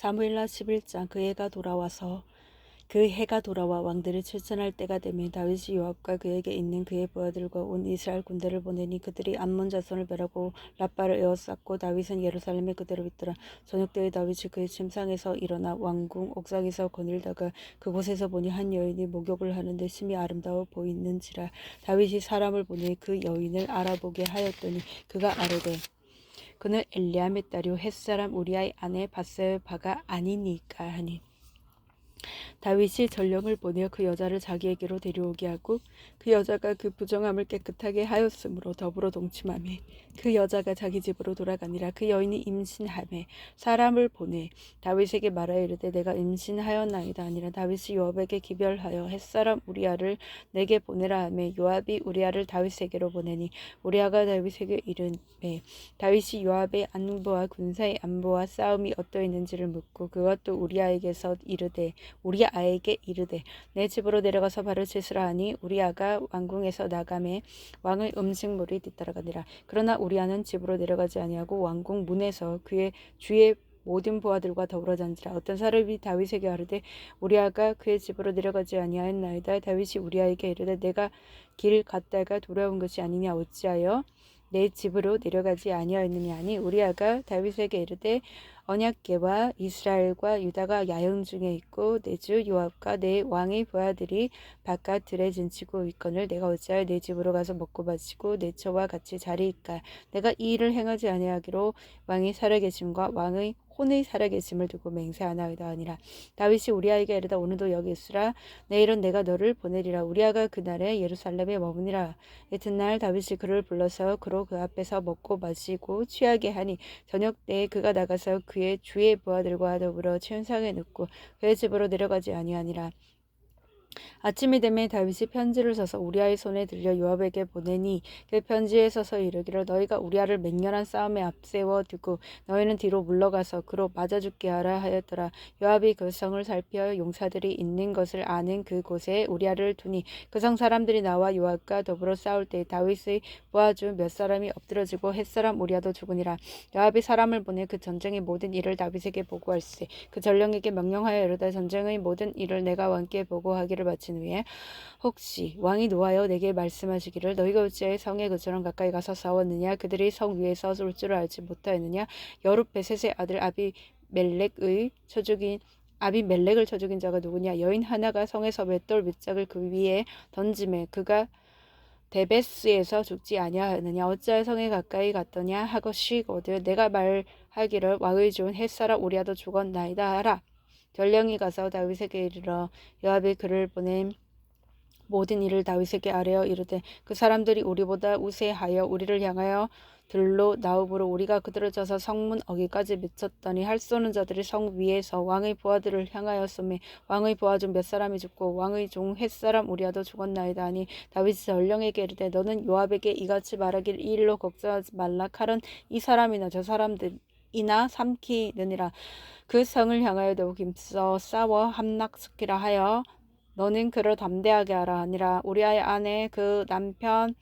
사무엘라 11장 그 해가 돌아와서 그 해가 돌아와 왕들이 출전할 때가 되면 다윗이 요압과 그에게 있는 그의 부하들과 온 이스라엘 군대를 보내니 그들이 암몬 자손을 멸하고 라빠를 에워쌌고 다윗은 예루살렘에 그대로 있더라. 저녁 때에 다윗이 그의 침상에서 일어나 왕궁 옥상에서 거닐다가 그곳에서 보니 한 여인이 목욕을 하는데 심히 아름다워 보이는지라 다윗이 사람을 보내 그 여인을 알아보게 하였더니 그가 아뢰되 그는 엘리암의 딸이요 햇사람 우리아의 아내 바세바가 아니니까 하니 다윗이 전령을 보내어 그 여자를 자기에게로 데려오게 하고 그 여자가 그 부정함을 깨끗하게 하였으므로 더불어 동침하매 그 여자가 자기 집으로 돌아가니라. 그 여인이 임신하매 사람을 보내 다윗에게 말하여 이르되 내가 임신하였나이다 아니라. 다윗이 요압에게 기별하여 햇사람 우리아를 내게 보내라 하매 요압이 우리아를 다윗에게로 보내니 우리아가 다윗에게 이르매 다윗이 요압의 안보와 군사의 안보와 싸움이 어떠했는지를 묻고 그것도 우리아에게서 이르되 우리 아에게 이르되 내 집으로 내려가서 발을 씻으라 하니 우리 아가 왕궁에서 나가매 왕의 음식물이 뒤따라가니라. 그러나 우리 아는 집으로 내려가지 아니하고 왕궁 문에서 그의 주의 모든 부하들과 더불어 잔지라. 어떤 사람이 다윗에게 아르되 우리아가 그의 집으로 내려가지 아니하였나이다. 다윗이 우리아에게 이르되 내가 길 갔다가 돌아온 것이 아니냐. 어찌하여 내 집으로 내려가지 아니하였느냐 하니 우리아가 다윗에게 이르되 언약궤와 이스라엘과 유다가 야영 중에 있고 내 주 요압과 내 왕의 부하들이 바깥 들에 진치고 있거늘 내가 어찌하여 내 집으로 가서 먹고 마시고 내 처와 같이 자리이까? 내가 이 일을 행하지 아니하기로 왕이 살아계심과 왕의 혼의 살아계심을 두고 맹세하나이다 하니라. 다윗이 우리아에게 이르다 오늘도 여기 있으라. 내일은 내가 너를 보내리라. 우리아가 그날에 예루살렘에 머무니라. 이튿날 다윗이 그를 불러서 그로 그 앞에서 먹고 마시고 취하게 하니 저녁 때에 그가 나가서 그의 주의 부하들과 더불어 침상에 눕고 그의 집으로 내려가지 아니하니라 아침이 되매 다윗이 편지를 써서 우리아의 손에 들려 요압에게 보내니 그 편지에 서서 이르기를 너희가 우리아를 맹렬한 싸움에 앞세워 두고 너희는 뒤로 물러가서 그로 맞아 죽게 하라 하였더라. 요압이 그 성을 살펴 용사들이 있는 것을 아는 그곳에 우리아를 두니 그 성 사람들이 나와 요압과 더불어 싸울 때 다윗의 부하중 몇 사람이 엎드러지고 햇사람 우리아도 죽으니라. 요압이 사람을 보내 그 전쟁의 모든 일을 다윗에게 보고할세. 그 전령에게 명령하여 이르되 전쟁의 모든 일을 내가 왕께 보고하기를 바친 후에 혹시 왕이 노하여 내게 말씀하시기를 너희가 어찌하여 성에 그처럼 가까이 가서 싸웠느냐? 그들이 성 위에서 쏠 줄을 알지 못하였느냐? 여룻베셋의 아들 아비멜렉의 처죽인 아비멜렉을 쳐 죽인 자가 누구냐? 여인 하나가 성에서 맷돌 밑짝을 그 위에 던짐에 그가 데베스에서 죽지 아니하였느냐? 어찌하여 성에 가까이 갔더냐? 하고시거든 내가 말하기를 왕의 좋은 햇사라 우리아도 죽었나이다 하라 전령이 가서 다윗에게 이르러 요압이 그를 보낸 모든 일을 다윗에게 아뢰어 이르되 그 사람들이 우리보다 우세하여 우리를 향하여 들로 나우브로 우리가 그들을 져서 성문 어기까지 미쳤더니 할 쏘는 자들이 성 위에서 왕의 부하들을 향하였음에 왕의 부하 중 몇 사람이 죽고 왕의 종 햇사람 우리아도 죽었나이다 하니 다윗이 전령에게 이르되 너는 요압에게 이같이 말하길 이 일로 걱정하지 말라. 칼은 이 사람이나 저 사람들 이나 삼키느니라. 그 성을 향하여 힘써 싸워 함락시키라 하여 너는 그를 담대하게 하라 아니라. 우리아의 아내 그 남편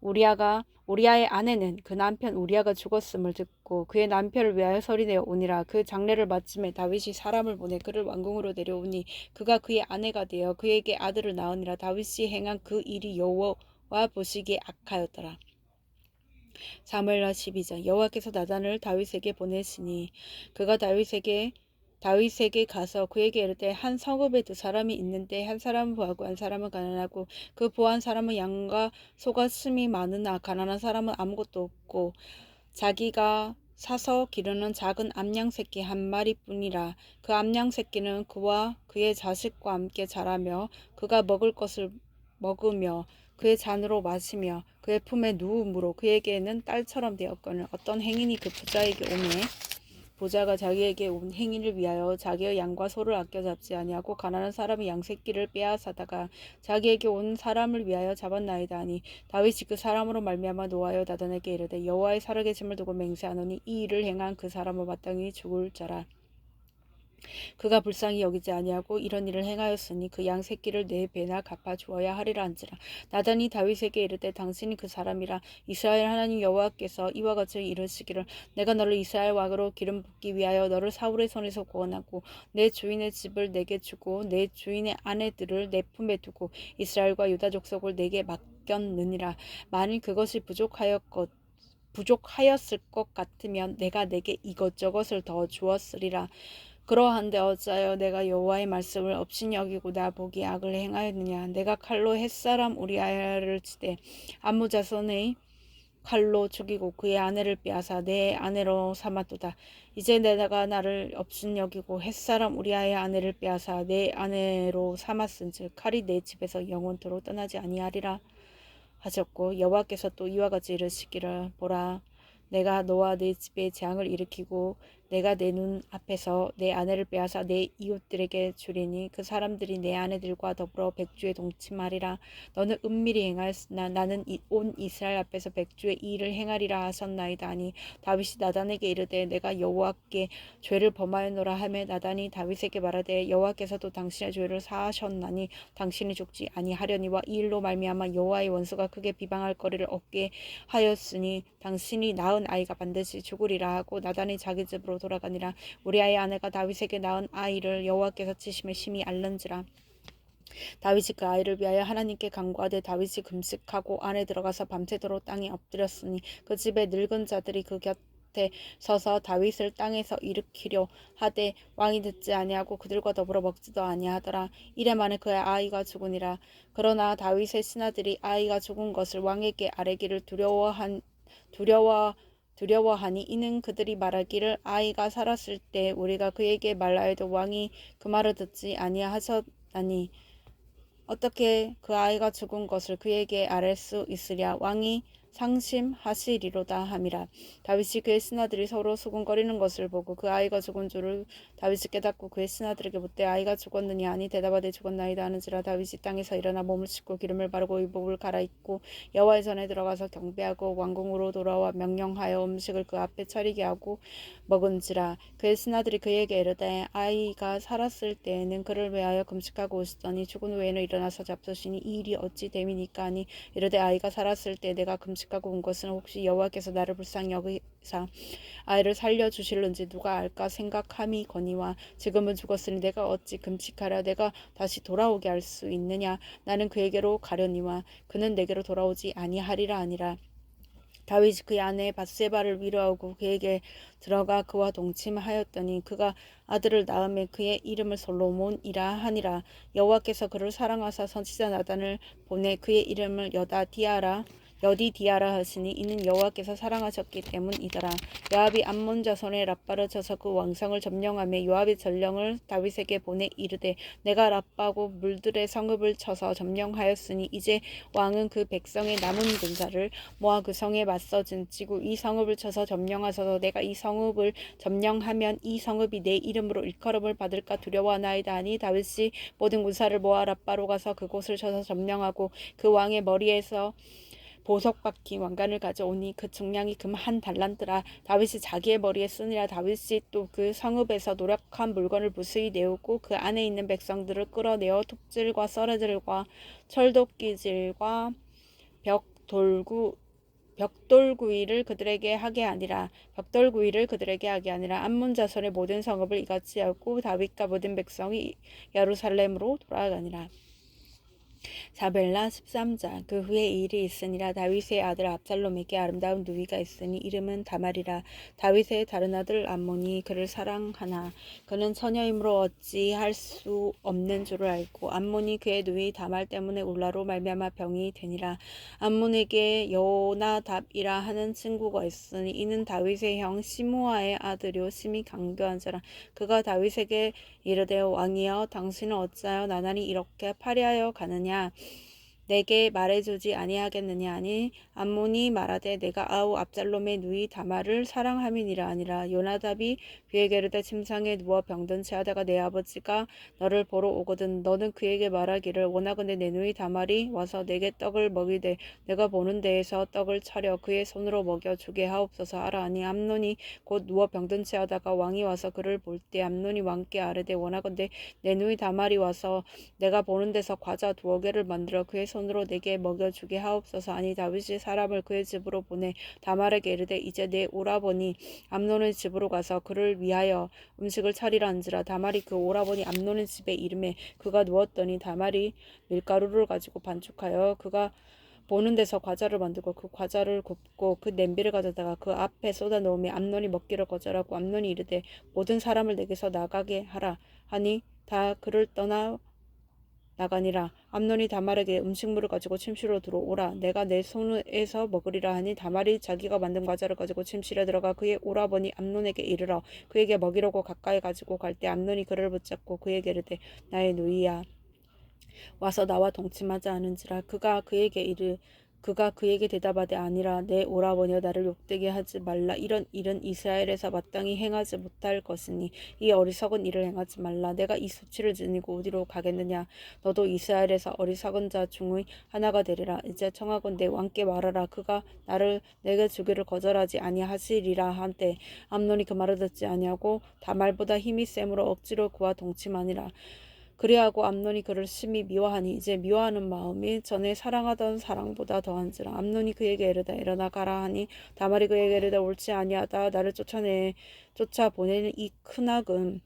우리아가 우리아의 아내는 그 남편 우리아가 죽었음을 듣고 그의 남편을 위하여 소리내어 오니라. 그 장례를 마침에 다윗이 사람을 보내 그를 왕궁으로 데려오니 그가 그의 아내가 되어 그에게 아들을 낳으니라. 다윗이 행한 그 일이 여호와 보시기에 악하였더라. 사무엘하 12장 여호와께서 나단을 다윗에게 보내시니 그가 다윗에게 다윗에게 가서 그에게 이르되 한 성읍에 두 사람이 있는데 한 사람은 부하고 한 사람은 가난하고 그 부한 사람은 양과 소가 심이 많으나 가난한 사람은 아무것도 없고 자기가 사서 기르는 작은 암양 새끼 한 마리뿐이라 그 암양 새끼는 그와 그의 자식과 함께 자라며 그가 먹을 것을 먹으며 그의 잔으로 마시며 그의 품에 누움으로 그에게는 딸처럼 되었거늘 어떤 행인이 그 부자에게 오매 부자가 자기에게 온 행인을 위하여 자기의 양과 소를 아껴 잡지 아니하고 가난한 사람이 양 새끼를 빼앗아다가 자기에게 온 사람을 위하여 잡았나이다 하니 다윗이 그 사람으로 말미암아 노하여 나단에게 이르되 여호와의 살아계심을 두고 맹세하노니 이 일을 행한 그 사람은 마땅히 죽을 자라 그가 불쌍히 여기지 아니하고 이런 일을 행하였으니 그 양 새끼를 네 배나 갚아 주어야 하리라 한지라. 나단이 다윗에게 이르되 당신이 그 사람이라. 이스라엘 하나님 여호와께서 이와 같이 이르시기를 내가 너를 이스라엘 왕으로 기름 붓기 위하여 너를 사울의 손에서 구원하고 내 주인의 집을 내게 주고 내 주인의 아내들을 내 품에 두고 이스라엘과 유다 족속을 내게 맡겼느니라. 만일 그것이 부족하였것 부족하였을 것 같으면 내가 내게 이것저것을 더 주었으리라 그러한데 어찌하여 내가 여호와의 말씀을 없인 여기고 나 보기 악을 행하였느냐? 내가 칼로 햇사람 우리아야를 치되 암무 자손의 칼로 죽이고 그의 아내를 빼앗아 내 아내로 삼았도다. 이제 내가 나를 없인 여기고 햇사람 우리아의 아내를 빼앗아 내 아내로 삼았은즉 칼이 내 집에서 영원토록 떠나지 아니하리라 하셨고 여호와께서 또 이와 같이 이르시기를 보라. 내가 너와 내 집에 재앙을 일으키고 내가 내 눈 앞에서 내 아내를 빼앗아 내 이웃들에게 주리니 그 사람들이 내 아내들과 더불어 백주에 동침하리라. 너는 은밀히 행하였으나 나는 이- 온 이스라엘 앞에서 백주의 이 일을 행하리라 하셨나이다. 하니 다윗이 나단에게 이르되 내가 여호와께 죄를 범하였노라 하며 나단이 다윗에게 말하되 여호와께서도 당신의 죄를 사하셨나니 당신이 죽지 아니하려니와 이 일로 말미암아 여호와의 원수가 크게 비방할 거리를 얻게 하였으니 당신이 낳은 아이가 반드시 죽으리라 하고 나단이 자기 집으로 돌아가니라. 우리아의 아내가 다윗에게 낳은 아이를 여호와께서 치심에 심히 알른지라. 다윗이 그 아이를 위하여 하나님께 간구하되 다윗이 금식하고 안에 들어가서 밤새도록 땅에 엎드렸으니 그 집에 늙은 자들이 그 곁에 서서 다윗을 땅에서 일으키려 하되 왕이 듣지 아니하고 그들과 더불어 먹지도 아니하더라. 이래 만에 그의 아이가 죽으니라. 그러나 다윗의 신하들이 아이가 죽은 것을 왕에게 아뢰기를 두려워한 두려워 두려워하니 이는 그들이 말하기를 아이가 살았을 때 우리가 그에게 말하여도 왕이 그 말을 듣지 아니하셨나니 어떻게 그 아이가 죽은 것을 그에게 아랠 수 있으랴? 왕이 상심하시리로다 함이라. 다윗이 그의 신하들이 서로 수군거리는 것을 보고 그 아이가 죽은 줄을 다윗이 깨닫고 그의 신하들에게 묻되 아이가 죽었느냐? 아니 대답하되 죽었나이다 하는지라 다윗이 땅에서 일어나 몸을 씻고 기름을 바르고 의복을 갈아입고 여호와의 전에 들어가서 경배하고 왕궁으로 돌아와 명령하여 음식을 그 앞에 차리게 하고 먹은지라. 그의 신하들이 그에게 이르되 아이가 살았을 때에는 그를 위하여 금식하고 오시더니 죽은 후에는 일어나서 잡수시니 이 일이 어찌 됨이니까? 하니 이르되 아이가 살았을 때 내가 금식 하고 온 것은 혹시 여호와께서 나를 불쌍히 여기사 아이를 살려 주실는지 누가 알까 생각함이 거니와 지금은 죽었으니 내가 어찌 금식하랴? 내가 다시 돌아오게 할 수 있느냐? 나는 그에게로 가려니와 그는 내게로 돌아오지 아니하리라 아니라 다윗이 그의 아내 바세바를 위로하고 그에게 들어가 그와 동침하였더니 그가 아들을 낳음에 그의 이름을 솔로몬이라 하니라. 여호와께서 그를 사랑하사 선지자 나단을 보내 그의 이름을 여다 디아라 여디 디아라 하시니 이는 여호와께서 사랑하셨기 때문이더라. 요압이 암몬 자손의 라빠를 쳐서 그 왕성을 점령하며 요압이 전령을 다윗에게 보내 이르되 내가 라빠고 물들의 성읍을 쳐서 점령하였으니 이제 왕은 그 백성의 남은 군사를 모아 그 성에 맞서 진치고 이 성읍을 쳐서 점령하소서. 내가 이 성읍을 점령하면 이 성읍이 내 이름으로 일컬음을 받을까 두려워하나이다 하니 다윗이 모든 군사를 모아 라빠로 가서 그곳을 쳐서 점령하고 그 왕의 머리에서 보석 박힌 왕관을 가져오니 그 중량이 금 한 달란트라 다윗이 자기의 머리에 쓰니라 다윗이 또 그 성읍에서 노력한 물건을 무수히 내오고 그 안에 있는 백성들을 끌어내어 톱질과 썰어들과 철도끼질과 벽 돌구 벽돌구이를 그들에게 하게 아니라 벽돌구이를 그들에게 하게 아니라 암몬 자손의 모든 성읍을 이같이 하고 다윗과 모든 백성이 예루살렘으로 돌아가니라. 사벨라 13장 그 후에 이 일이 있으니라. 다윗의 아들 압살롬에게 아름다운 누이가 있으니 이름은 다말이라. 다윗의 다른 아들 암몬이 그를 사랑하나. 그는 처녀이므로 어찌 할 수 없는 줄을 알고 암몬이 그의 누이 다말 때문에 울라로 말미암아 병이 되니라. 암몬에게 여호나답이라 하는 친구가 있으니 이는 다윗의 형 시므아의 아들요 심히 강교한 자라. 그가 다윗에게 이르되 왕이여 당신은 어찌하여 나날이 이렇게 파리하여 가느냐 啊 내게 말해주지 아니하겠느냐 하니 암몬이 말하되 내가 아우 압살롬의 누이 다말을 사랑함이니라 아니라. 요나답이 그에게 이르되 침상에 누워 병든 채 하다가 내 아버지가 너를 보러 오거든 너는 그에게 말하기를 원하건대 내 누이 다말이 와서 내게 떡을 먹이되 내가 보는 데에서 떡을 차려 그의 손으로 먹여 주게 하옵소서 하라 하니 암논이 곧 누워 병든 채 하다가 왕이 와서 그를 볼 때 암논이 왕께 아뢰되 원하건대 내 누이 다말이 와서 내가 보는 데서 과자 두어 개를 만들어 그의 손으로 내게 먹여주게 하옵소서. 아니 다윗이 사람을 그의 집으로 보내 다말에게 이르되 이제 내 오라버니 암논의 집으로 가서 그를 위하여 음식을 차리라 한지라. 다말이 그 오라버니 암논의 집에 이름에 그가 누웠더니 다말이 밀가루를 가지고 반죽하여 그가 보는 데서 과자를 만들고 그 과자를 굽고 그 냄비를 가져다가 그 앞에 쏟아 놓으며 암논이 먹기를 거절하고 암논이 이르되 모든 사람을 내게서 나가게 하라. 하니 다 그를 떠나 나가니라. 암논이 다말에게 음식물을 가지고 침실로 들어오라. 내가 내 손에서 먹으리라 하니 다말이 자기가 만든 과자를 가지고 침실에 들어가 그의 오라버니 암논에게 이르러 그에게 먹이려고 가까이 가지고 갈 때 암논이 그를 붙잡고 그에게 이르되 나의 누이야 와서 나와 동침하지 않은지라. 그가 그에게 이르 그가 그에게 대답하되 아니라 내 오라버니여 나를 욕되게 하지 말라. 이런 일은 이스라엘에서 마땅히 행하지 못할 것이니 이 어리석은 일을 행하지 말라. 내가 이 수치를 지니고 어디로 가겠느냐? 너도 이스라엘에서 어리석은 자 중의 하나가 되리라. 이제 청하건대 왕께 말하라. 그가 나를 내게 주기를 거절하지 아니하시리라 한때 암논이 그 말을 듣지 아니하고 다말보다 힘이 셈으로 억지로 그와 동침하니라 그리하고 암논이 그를 심히 미워하니 이제 미워하는 마음이 전에 사랑하던 사랑보다 더한지라. 암논이 그에게 이르다 일어나 가라 하니 다말이 그에게 이르다 옳지 아니하다. 나를 쫓아내 쫓아 보내는 이 큰 악은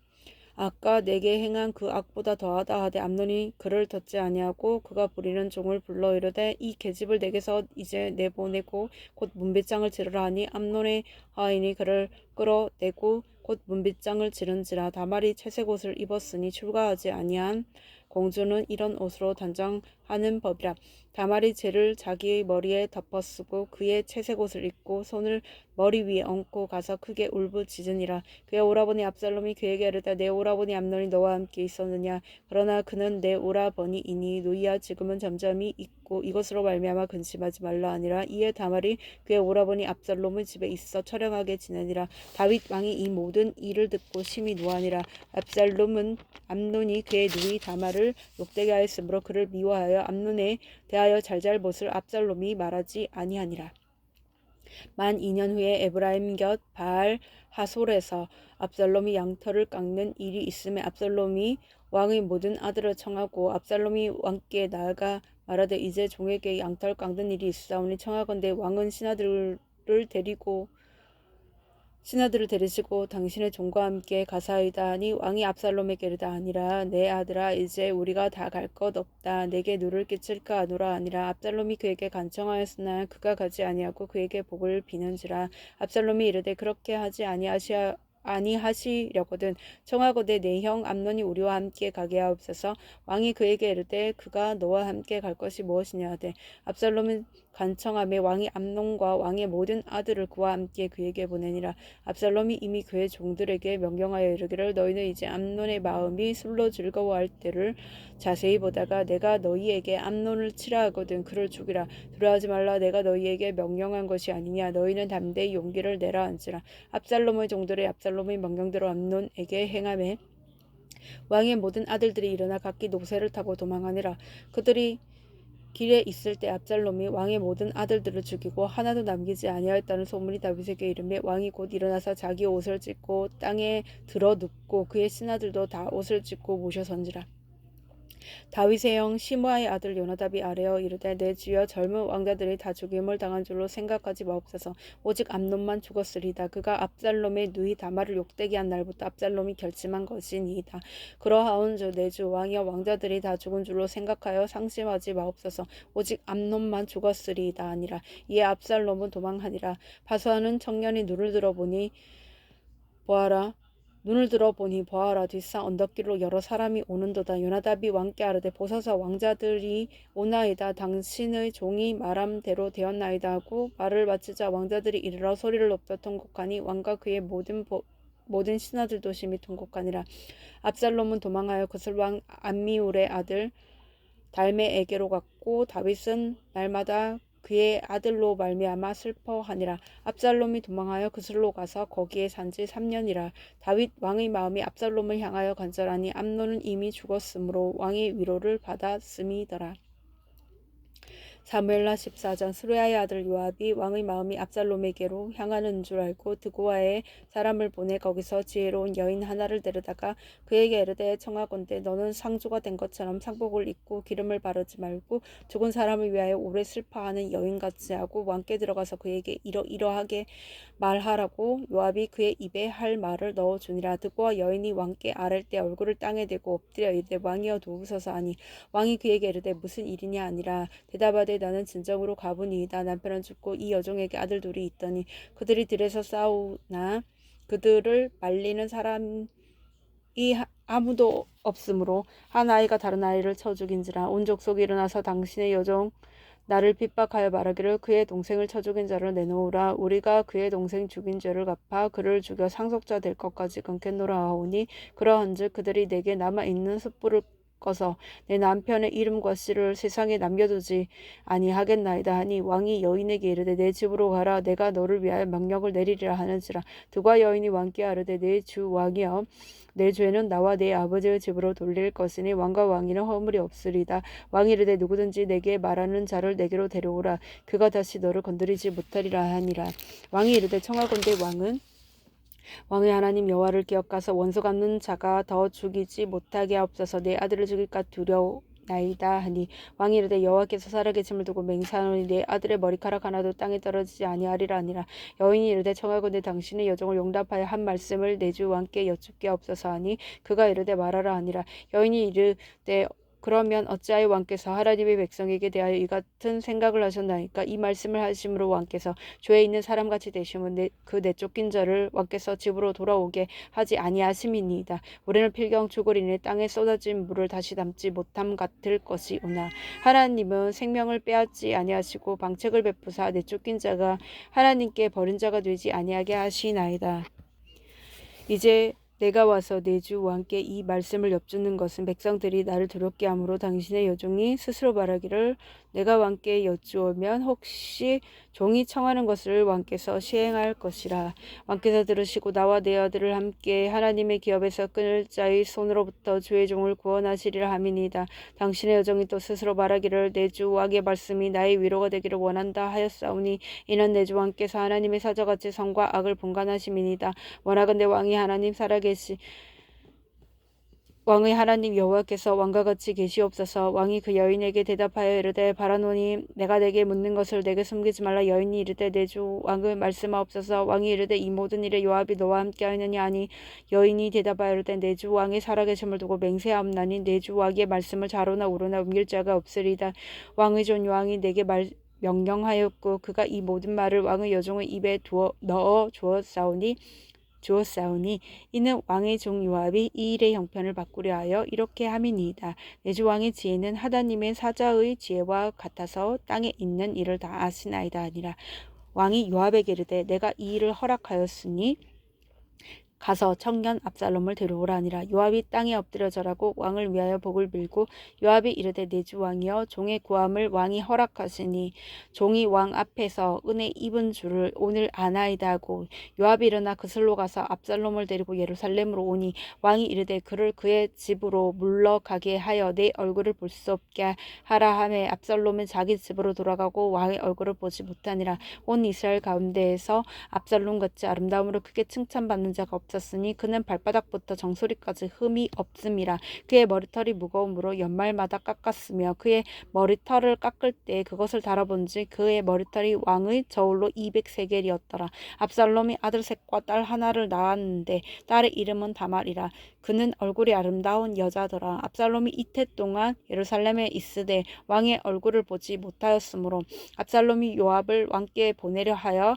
아까 내게 행한 그 악보다 더하다 하되 암논이 그를 듣지 아니하고 그가 부리는 종을 불러 이르되 이 계집을 내게서 이제 내보내고 곧 문빗장을 지르라 하니 암논의 하인이 그를 끌어내고 곧 문빗장을 지른지라 다말이 채색 옷을 입었으니 출가하지 아니한 공주는 이런 옷으로 단장 하는 법이라 다말이 죄를 자기의 머리에 덮어쓰고 그의 채색 옷을 입고 손을 머리 위에 얹고 가서 크게 울부짖으니라. 그의 오라버니 압살롬이 그에게 이르되 내 오라버니 암논이 너와 함께 있었느냐? 그러나 그는 내 오라버니이니 누이야 지금은 잠잠히 있고 이것으로 말미암아 근심하지 말라 아니라. 이에 다말이 그의 오라버니 압살롬의 집에 있어 처량하게 지내니라. 다윗 왕이 이 모든 일을 듣고 심히 노하니라. 압살롬은 암논이 그의 누이 다말을 욕되게 하였으므로 그를 미워하여 암논에 대하여 잘잘못을 압살롬이 말하지 아니하니라. 만 2년 후에 에브라임 곁 바알 하솔에서 압살롬이 양털을 깎는 일이 있음에 압살롬이 왕의 모든 아들을 청하고 압살롬이 왕께 나아가 말하되 이제 종에게 양털 깎는 일이 있사오니 청하건대 왕은 신하들을 데리고 신하들을 데리시고 당신의 종과 함께 가사이다 하니 왕이 압살롬에게 이르다 아니라 내 아들아 이제 우리가 다 갈 것 없다. 내게 누를 끼칠까 하노라 아니라. 압살롬이 그에게 간청하였으나 그가 가지 아니하고 그에게 복을 비는지라. 압살롬이 이르되 그렇게 하지 아니하시아 아니 하시려거든. 청하고대 내형 암논이 우리와 함께 가게 하옵소서. 왕이 그에게 이르되 그가 너와 함께 갈 것이 무엇이냐 하되 압살롬은 간청함에 왕이 암논과 왕의 모든 아들을 그와 함께 그에게 보내니라. 압살롬이 이미 그의 종들에게 명령하여 이르기를 너희는 이제 암논의 마음이 술로 즐거워할 때를 자세히 보다가 내가 너희에게 암논을 치라 하거든 그를 죽이라. 두려워하지 말라. 내가 너희에게 명령한 것이 아니냐. 너희는 담대히 용기를 내라 한지라. 압살롬의 종들의 압살롬의 명령대로 암논에게 행함에 왕의 모든 아들들이 일어나 각기 노새를 타고 도망하니라. 그들이 길에 있을 때 압살롬이 왕의 모든 아들들을 죽이고 하나도 남기지 아니하였다는 소문이 다윗에게 이르매 왕이 곧 일어나서 자기 옷을 찢고 땅에 들어 눕고 그의 신하들도 다 옷을 찢고 모셔선지라 다윗의 형 시므아의 아들 요나답이 아뢰어 이르되 내 주여 젊은 왕자들이 다 죽임을 당한 줄로 생각하지 마옵소서. 오직 암논만 죽었으리다. 그가 압살롬의 누이 다말을 욕되게 한 날부터 압살롬이 결심한 것이니이다. 그러하온즉 내주 왕이여 왕자들이 다 죽은 줄로 생각하여 상심하지 마옵소서. 오직 암논만 죽었으리이다 아니라. 이에 압살롬은 도망하니라. 바수하는 청년이 눈을 들어보니 보아라 눈을 들어 보니 보아라 뒷산 언덕길로 여러 사람이 오는도다. 요나답이 왕께 아르되 보소서 왕자들이 오나이다. 당신의 종이 말함대로 되었나이다 하고 말을 마치자 왕자들이 이르러 소리를 높여 통곡하니 왕과 그의 모든 보, 모든 신하들도 심히 통곡하니라. 압살롬은 도망하여 그슬 왕 암미울의 아들 달메에게로 갔고 다윗은 날마다 그의 아들로 말미암아 슬퍼하니라. 압살롬이 도망하여 그슬로 가서 거기에 산 지 3년이라. 다윗 왕의 마음이 압살롬을 향하여 간절하니 암논은 이미 죽었으므로 왕의 위로를 받았음이더라 사무엘라 14장 스루야의 아들 요압이 왕의 마음이 압살롬에게로 향하는 줄 알고 드고아에 사람을 보내 거기서 지혜로운 여인 하나를 데려다가 그에게 이르되 청하건대 너는 상주가 된 것처럼 상복을 입고 기름을 바르지 말고 죽은 사람을 위하여 오래 슬퍼하는 여인같이 하고 왕께 들어가서 그에게 이러이러하게 말하라고 요압이 그의 입에 할 말을 넣어주니라. 듣고 여인이 왕께 아랠 때 얼굴을 땅에 대고 엎드려 이르되 왕이여 도우소서 하니. 왕이 그에게 이르되 무슨 일이냐 아니라. 대답하되 나는 진정으로 가보니이다. 남편은 죽고 이 여종에게 아들 둘이 있더니 그들이 들에서 싸우나 그들을 말리는 사람이 아무도 없으므로 한 아이가 다른 아이를 쳐 죽인지라 온 족속이 일어나서 당신의 여종 나를 핍박하여 말하기를 그의 동생을 쳐 죽인 자를 내놓으라. 우리가 그의 동생 죽인 죄를 갚아 그를 죽여 상속자 될 것까지 끊겠노라 하오니 그러한즉 그들이 내게 남아 있는 숯불을 꺼서 내 남편의 이름과 씨를 세상에 남겨두지 아니하겠나이다 하니 왕이 여인에게 이르되 내 집으로 가라. 내가 너를 위하여 명령을 내리리라 하는지라. 두가 여인이 왕께 아르되 내 주 왕이여 내 죄는 나와 내 아버지의 집으로 돌릴 것이니 왕과 왕이는 허물이 없으리다. 왕이 이르되 누구든지 내게 말하는 자를 내게로 데려오라. 그가 다시 너를 건드리지 못하리라 하니라. 왕이 이르되 청하건대 왕은 왕의 하나님 여호와를 기억하사 원수 갚는 자가 더 죽이지 못하게 하옵소서. 내 아들을 죽일까 두려우나이다 하니 왕이 이르되 여호와께서 살아계심을 두고 맹세하노니 내 아들의 머리카락 하나도 땅에 떨어지지 아니하리라 하니라. 여인이 이르되 청하건대 당신의 여종을 용납하여 한 말씀을 내 주 왕께 여쭙게 없어서 하니 그가 이르되 말하라 하니라. 여인이 이르되 그러면 어찌하여 왕께서 하나님의 백성에게 대하여 이 같은 생각을 하셨나이까? 이 말씀을 하심으로 왕께서 죄에 있는 사람같이 되시면 그 내쫓긴 자를 왕께서 집으로 돌아오게 하지 아니하심이니이다. 우리는 필경 죽을 인해 땅에 쏟아진 물을 다시 담지 못함 같을 것이오나 하나님은 생명을 빼앗지 아니하시고 방책을 베푸사 내쫓긴 자가 하나님께 버린 자가 되지 아니하게 하시나이다. 이제 내가 와서 내 주 왕께 이 말씀을 엽주는 것은 백성들이 나를 두렵게 함으로 당신의 여종이 스스로 말하기를 내가 왕께 여쭈오면 혹시 종이 청하는 것을 왕께서 시행할 것이라. 왕께서 들으시고 나와 내 아들을 함께 하나님의 기업에서 끊을 자의 손으로부터 주의 종을 구원하시리라 함이니이다. 당신의 여종이 또 스스로 말하기를 내 주 왕의 말씀이 나의 위로가 되기를 원한다 하였사오니 이는 내 주 왕께서 하나님의 사자같이 성과 악을 분간하심이니이다. 원하건대 왕이 하나님 살아계 시 왕의 하나님 여호와께서 왕과 같이 계시옵소서. 왕이 그 여인에게 대답하여 이르되 바라노니 내가 내게 묻는 것을 내게 숨기지 말라. 여인이 이르되 내 주 왕을 말씀하옵소서. 왕이 이르되 이 모든 일에 요압이 너와 함께 하느냐? 아니 여인이 대답하여 이르되 내 주 왕이 살아계심을 두고 맹세하옵나니 내 주 왕의 말씀을 좌로나 우로나 옮길 자가 없으리다. 왕의 존 요왕이 내게 말 명령하였고 그가 이 모든 말을 왕의 여종의 입에 두어 넣어 주었사오니 주었사오니 이는 왕의 종 요압이 이 일의 형편을 바꾸려 하여 이렇게 함이니이다. 내주 왕의 지혜는 하다님의 사자의 지혜와 같아서 땅에 있는 일을 다 아시나이다 아니라 왕이 요압에게 이르되 내가 이 일을 허락하였으니 가서 청년 압살롬을 데려오라 하니라. 요압이 땅에 엎드려 절하고 왕을 위하여 복을 빌고 요압이 이르되 내 주 왕이여 종의 구함을 왕이 허락하시니 종이 왕 앞에서 은혜 입은 줄을 오늘 아나이다 하고 요압이 일어나 그슬로 가서 압살롬을 데리고 예루살렘으로 오니 왕이 이르되 그를 그의 집으로 물러가게 하여 내 얼굴을 볼 수 없게 하라 하매 압살롬은 자기 집으로 돌아가고 왕의 얼굴을 보지 못하니라. 온 이스라엘 가운데에서 압살롬 같이 아름다움으로 크게 칭찬받는 자가 없 었으니 그는 발바닥부터 정수리까지 흠이 없음이라 그의 머리털이 무거움으로 연말마다 깎았으며 그의 머리털을 깎을 때 그것을 달아본지 그의 머리털이 왕의 저울로 200세겔이었더라. 압살롬이 아들 셋과 딸 하나를 낳았는데 딸의 이름은 다말이라. 그는 얼굴이 아름다운 여자더라. 압살롬이 이태 동안 예루살렘에 있으되 왕의 얼굴을 보지 못하였으므로 압살롬이 요압을 왕께 보내려 하여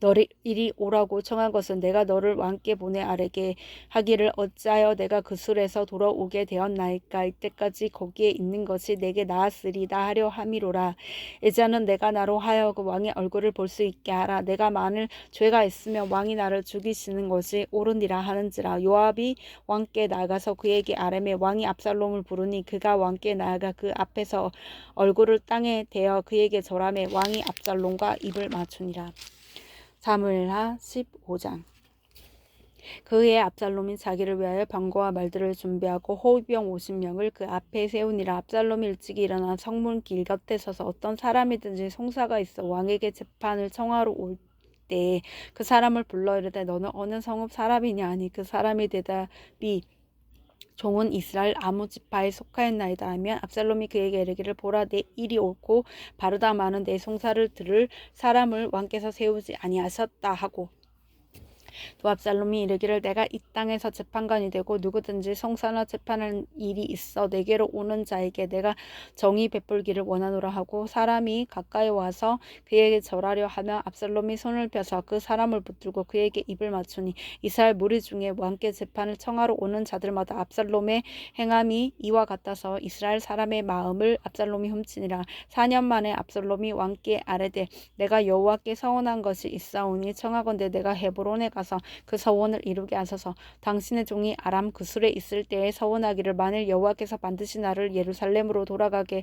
너를 이리 오라고 청한 것은 내가 너를 왕께 보내 아래게 하기를 어찌하여 내가 그 술에서 돌아오게 되었나이까? 이때까지 거기에 있는 것이 내게 나았으리다 하려 함이로라. 이제는 내가 나로 하여금 왕의 얼굴을 볼 수 있게 하라. 내가 만일 죄가 있으면 왕이 나를 죽이시는 것이 옳으니라 하는지라. 요압이 왕께 나가서 그에게 아뢰매 왕이 압살롬을 부르니 그가 왕께 나아가 그 앞에서 얼굴을 땅에 대어 그에게 절하매 왕이 압살롬과 입을 맞추니라 사무엘하 15장. 그의 압살롬이 자기를 위하여 병거와 말들을 준비하고 호위병 50명을 그 앞에 세우니라. 압살롬이 일찍 일어나 성문 길 곁에 서서 어떤 사람이든지 송사가 있어 왕에게 재판을 청하러 올때그 사람을 불러 이르되 너는 어느 성읍 사람이냐 하니 그 사람이 대답이 종은 이스라엘 아무 지파에 속하였나이다 하면 압살롬이 그에게 이르기를 보라 내 일이 옳고 바르다 마는 내 송사를 들을 사람을 왕께서 세우지 아니하셨다 하고 또 압살롬이 이르기를 내가 이 땅에서 재판관이 되고 누구든지 송사나 재판할 일이 있어 내게로 오는 자에게 내가 정의 베풀기를 원하노라 하고 사람이 가까이 와서 그에게 절하려 하며 압살롬이 손을 펴서 그 사람을 붙들고 그에게 입을 맞추니 이스라엘 무리 중에 왕께 재판을 청하러 오는 자들마다 압살롬의 행함이 이와 같아서 이스라엘 사람의 마음을 압살롬이 훔치니라. 4년 만에 압살롬이 왕께 아뢰되 내가 여호와께 서원한 것이 있사오니 청하건대 내가 헤브론에 가서 그 서원을 이루게 하소서. 당신의 종이 아람 그술에 있을 때에 서원하기를 만일 여호와께서 반드시 나를 예루살렘으로 돌아가게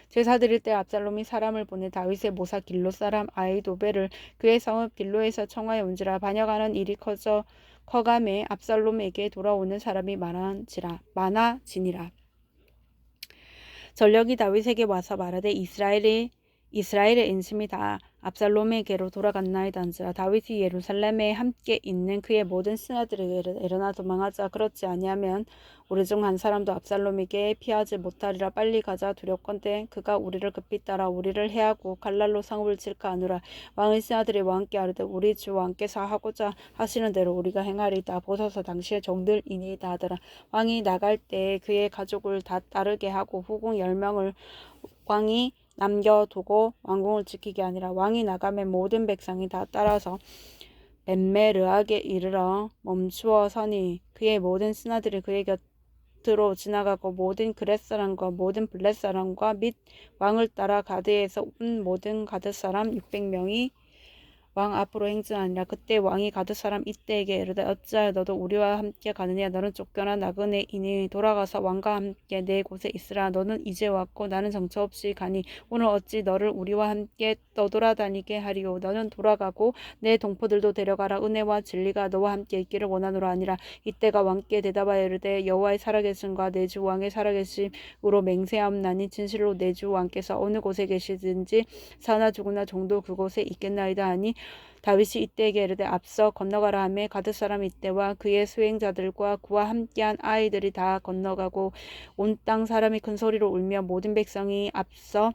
제사 드릴 때 압살롬이 사람을 보내 다윗의 모사 길로 사람 아이도베를 그의 성읍 길로에서 청하여 온지라 반역하는 일이 커져 커감에 압살롬에게 돌아오는 사람이 많아지라 많아지니라. 전력이 다윗에게 와서 말하되 이스라엘이 이스라엘의 인심이 다 압살롬에게로 돌아갔나이다 한지라 다윗이 예루살렘에 함께 있는 그의 모든 신하들에게 일어나 도망하자. 그렇지 아니하면 우리 중 한 사람도 압살롬에게 피하지 못하리라. 빨리 가자. 두렵건대 그가 우리를 급히 따라 우리를 해하고 갈랄로 상업을 칠까 하느라. 왕의 신하들이 왕께 아르되 우리 주 왕께서 하고자 하시는 대로 우리가 행하리다. 보소서. 당시의 종들이니이다 하더라. 왕이 나갈 때 그의 가족을 다 따르게 하고 후궁 열명을 왕이 남겨두고 왕궁을 지키게 아니라 왕이 나가면 모든 백성이 다 따라서 벤메르하게 이르러 멈추어 서니 그의 모든 신하들이 그의 곁으로 지나가고 모든 그렛 사람과 모든 블렛 사람과 및 왕을 따라 가드에서 온 모든 가드 사람 600명이 왕 앞으로 행진하니라 그때 왕이 가드 사람 이때에게 이르되 어찌하여 너도 우리와 함께 가느냐? 너는 쫓겨나 나그네이니 돌아가서 왕과 함께 내 곳에 있으라. 너는 이제 왔고 나는 정처 없이 가니 오늘 어찌 너를 우리와 함께 떠돌아다니게 하리오? 너는 돌아가고 내 동포들도 데려가라. 은혜와 진리가 너와 함께 있기를 원하노라 아니라. 이때가 왕께 대답하여 이르되 여호와의 살아계심과 내 주 왕의 살아계심으로 맹세하옵나니 진실로 내 주 왕께서 어느 곳에 계시든지 사나 죽으나 종도 그곳에 있겠나이다 하니 다윗이 이때에게 이르되 앞서 건너가라 하매 가드 사람 이때와 그의 수행자들과 그와 함께한 아이들이 다 건너가고 온 땅 사람이 큰 소리로 울며 모든 백성이 앞서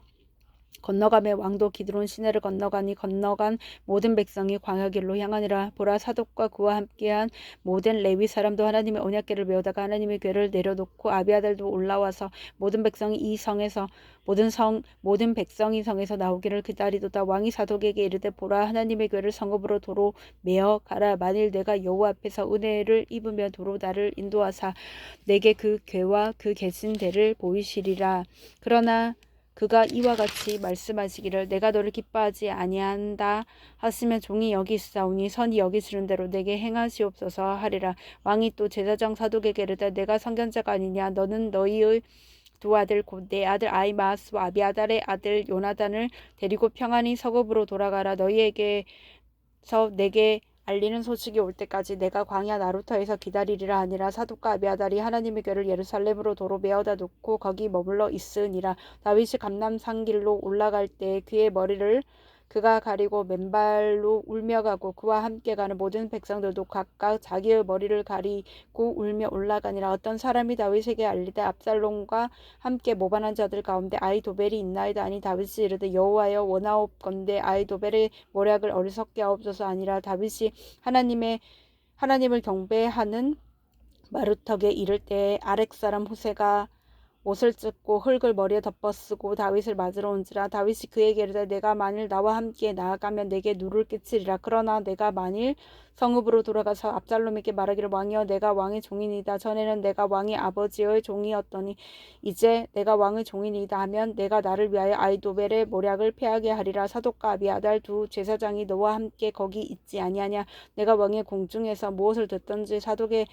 건너가매 왕도 기드론 시내를 건너가니 건너간 모든 백성이 광야 길로 향하니라. 보라 사독과 그와 함께한 모든 레위 사람도 하나님의 언약궤를 메우다가 하나님의 궤를 내려놓고 아비아들도 올라와서 모든 백성이 이 성에서 모든 성 모든 백성이 성에서 나오기를 기다리도다. 왕이 사독에게 이르되 보라 하나님의 궤를 성읍으로 도로 메어 가라. 만일 내가 여호와 앞에서 은혜를 입으며 도로 나를 인도하사 내게 그 궤와 그 계신 데를 보이시리라. 그러나 그가 이와 같이 말씀하시기를 내가 너를 기뻐하지 아니한다 하시면 종이 여기 있사오니 선이 여기시는 대로 내게 행하시옵소서 하리라. 왕이 또 제사장 사독에게 이르되 내가 선견자가 아니냐. 너는 너희의 두 아들 곧 내 아들 아이마스와 아비아달의 아들 요나단을 데리고 평안히 서급으로 돌아가라. 너희에게서 내게 알리는 소식이 올 때까지 내가 광야 나루터에서 기다리리라 하니라. 사독과 아비아달이 하나님의 궤를 예루살렘으로 도로 메어다 놓고 거기 머물러 있으니라. 다윗이 감남산 길로 올라갈 때 그의 머리를 그가 가리고 맨발로 울며 가고 그와 함께 가는 모든 백성들도 각각 자기의 머리를 가리고 울며 올라가니라. 어떤 사람이 다윗에게 알리되 압살롬과 함께 모반한 자들 가운데 아이 도벨이 있나이다 하니 다윗이 이르되 여호와여 원하옵건대 아이 도벨의 모략을 어리석게 하옵소서 아니라 다윗이 하나님의 하나님을 경배하는 마루턱에 이를 때에 아렉 사람 후세가 옷을 찢고 흙을 머리에 덮어쓰고 다윗을 맞으러 온지라 다윗이 그에게 이르되 내가 만일 나와 함께 나아가면 내게 누를 끼치리라. 그러나 내가 만일 성읍으로 돌아가서 압살롬에게 말하기를 왕이여 내가 왕의 종이니이다. 전에는 내가 왕의 아버지의 종이었더니 이제 내가 왕의 종이니이다 하면 내가 나를 위하여 아이도벨의 모략을 패하게 하리라. 사독과 아비아달 두 제사장이 너와 함께 거기 있지 아니하냐? 내가 왕의 공중에서 무엇을 듣든지 사독의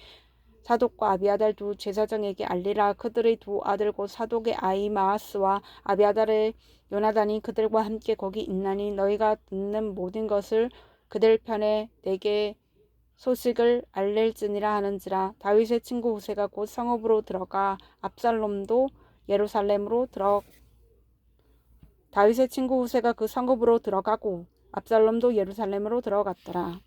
사독과 아비아달 두 제사장에게 알리라. 그들의 두 아들 곧 사독의 아이 마하스와 아비아달의 요나단이 그들과 함께 거기 있나니 너희가 듣는 모든 것을 그들 편에 내게 소식을 알릴지니라 하는지라. 다윗의 친구 후세가 곧 성읍으로 들어가 압살롬도 예루살렘으로 들어 다윗의 친구 후세가 그 성읍으로 들어가고 압살롬도 예루살렘으로 들어갔더라